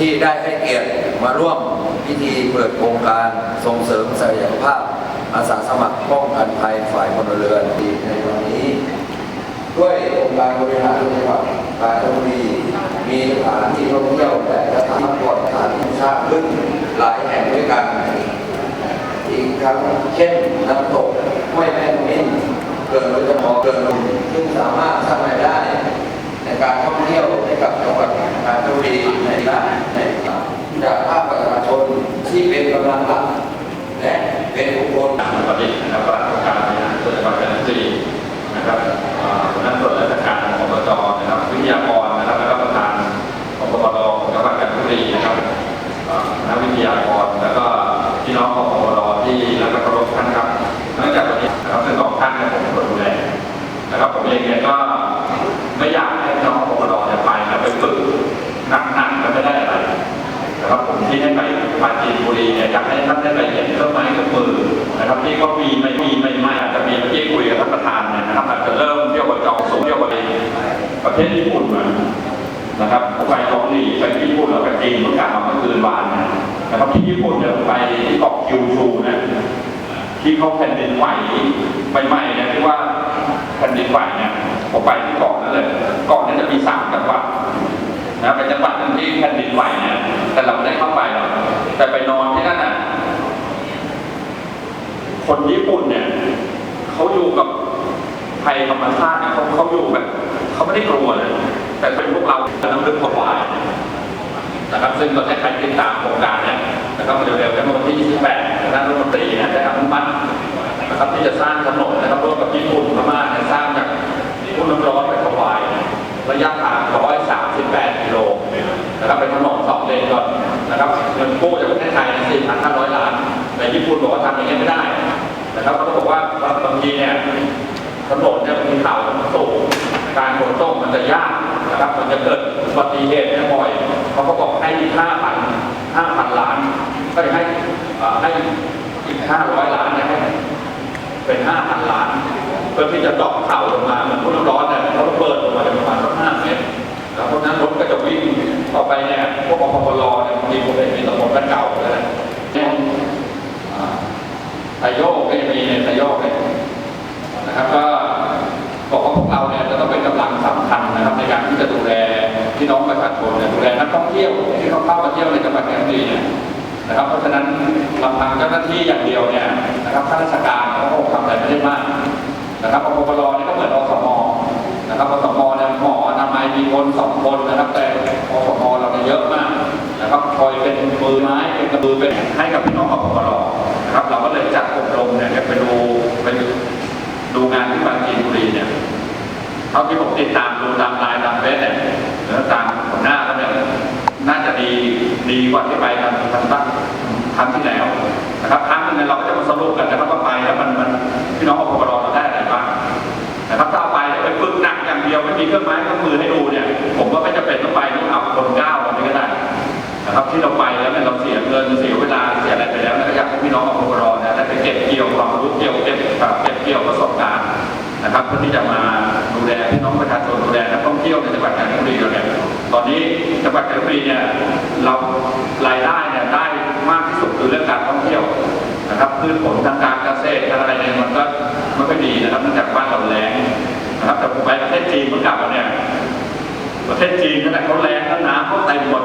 ที่ได้ให้เกียรติมาร่วมพิธีเปิดโครงการส่งเสริมศักยภาพ อาสาสมัครป้องกันภัยฝ่ายพลเรือนในวันนี้ ด้วยองค์การบริหารจังหวัดกาญจนบุรีมีสถานที่ท่องเที่ยวและสถานพักอนสถานที่ชาติขึ้นหลายแห่งด้วยกัน อีกทั้งเช่นน้ำตกห้วยแม่มิ้นเกิดโดยเฉพาะเกิดลมซึ่งสามารถสร้างรายได้ การท่องเที่ยวให้กับจังหวัดกาญจนบุรีในด้านในจากภาคประชาชนที่เป็นกำลังหลัก นบุรีเนี่ยอยากให้ท่านได้ไปเห็นเครื่องไม้เครื่องมือนะครับที่ก็มีไม่มีไม่ไม่อาจจะมีเมื่อกี้คุยกับท่านประธานเนี่ยนะครับอาจจะเริ่มเที่ยวบนจองสูงเที่ยวบนประเทศญี่ปุ่นมานะครับไปเกาหลีไปญี่ปุ่นแล้วไปจีนเมื่อกลางเมื่อคืนวานนะครับที่ญี่ปุ่นเนี่ยไปที่เกาะคิวชูนะที่เขาแผ่นดินไหวใหม่ๆเนี่ยที่ว่าแผ่นดินไหวเนี่ยผมไปที่เกาะนั่นเลยเกาะนั้นจะมีสามจังหวัดนะเป็นจังหวัดที่แผ่นดินไหวเนี่ยแต่เราไม่ได้เข้าไป แต่ไปนอนที่นั่นน่ะคนญี่ปุ่นเนี่ยเขาอยู่กับภัยธรรมชาติเนี่ยเขาเขาอยู่แบบเขาไม่ได้กลัวเลยแต่เป็นพวกเราจะต้องรึกถวายนะครับซึ่งเราจะใครติดตามโครงการเนี่ยนะครับเร็วๆในวันที่ 28คณะรัฐมนตรีนี่ยได้อนุมัตินะครับที่จะสร้างถนนนะครับร่วมกับญี่ปุ่นพม่าเนี่ยสร้างจากพุ่น้ำร้อนไปถวายระยะทาง 138 กิโลนะครับ เป็นถนนสองเลนก่อนนะครับ เงินกู้จากประเทศไทยเนย4,500 ล้าน แต่ญี่ปุ่น บอกว่าทำอย่างนี้ไม่ได้นะครับเขาบอกว่าบางทีเนี่ยถนนเนี่ยบางทีเข่ามันสูงการขนส่งมันจะยากนะครับ มันจะเกิดอุบัติเหตุเนี่ยบ่อยเขาก็บอกให้5,000 5,000ล้าน ก็ให้เอ่อให้อีก500ล้านเนี่ยให้เป็น5,000ล้าน เพื่อที่จะเจาะเข่าลงมาเหมือนพุ่นร้อน โยกก็จะมีในไทยโยกเนี่ยนะครับก็บอกว่าพวกเราเนี่ยจะต้องเป็นกำลังสำคัญนะครับ ในการที่จะดูแลพี่น้องประชาชนเนี่ยดูแลนักท่องเที่ยวที่เขาเข้ามาเที่ยวในจังหวัดแห่งนี้เนี่ยนะครับ เพราะฉะนั้นลำพังเจ้าหน้าที่อย่างเดียวเนี่ยนะครับข้าราชการเขาคงทำอะไรไม่ได้มากนะครับอปปลนี่ก็เหมือนอสมนะครับอสมเนี่ยหมออนามัยมีคนสองคนนะครับแต่อสมอ นะครับคอยเป็นมือไม้เป็นกระบือเป็นให้กับพี่น้องอปปลนะครับ เราก็เลยจัดอบรมเนี่ยไปดูไปดูงานที่บางจีนบุรีเนี่ยเท่าที่ผมติดตามดูตามไลน์ตามเฟซเนี่ยแล้วตามหัวหน้าเขาเนี่ยน่าจะดีดีกว่าที่ไปกันครั้งตั้งครั้งที่แล้วนะครับครั้งหนึงเนี่ยเราก็จะมาสรุปกันนะครับว่าไปแล้วมันมันพี่น้องอปปรเราได้อะไรบ้างนะครับถ้าไปไปฝึกหนักอย่างเดียวไม่มีเครื่องไม้เครื่องมือให้ดู ยวประสบการณ์นะครับเพื่อที่จะมาดูแลพี่น้องประชาชนดูแลนักท่องเที่ยวในจังหวัดกาญจนบุรีเราเนี่ยตอนนี้จังหวัดกาญจนบุรีเนี่ยเรารายได้เนี่ยได้มากที่สุดคือเรื่องการท่องเที่ยวนะครับพืชผลทางการเกษตรทางอะไรเนี่ยมันก็ไม่ค่อยดีนะครับเนื่องจากบ้านเราแล้งนะครับแต่ผมไปประเทศจีนเมื่อกลับมาเนี่ยประเทศจีนนั่นแหละเขาแรงแล้วน้ำเขาเต็มหมด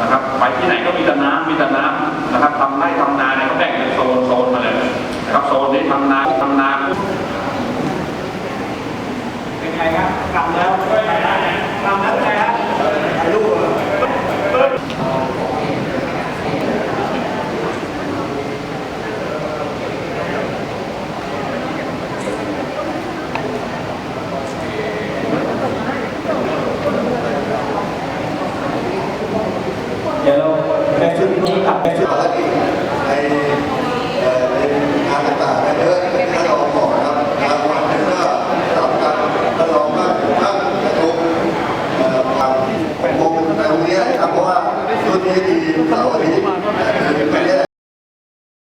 นะครับไปที่ไหนก็มีแต่น้ำมีแต่น้ำนะครับทำไร่ทำนาเนี่ยเขาแบ่งเป็นโซนโซนมาเลย ครับโซนนี้ทำนาทำนาเป็นไงครับทำแล้วทำแล้วไงครับลูกเดี๋ยวเราไปชุดนี้กลับไปชุด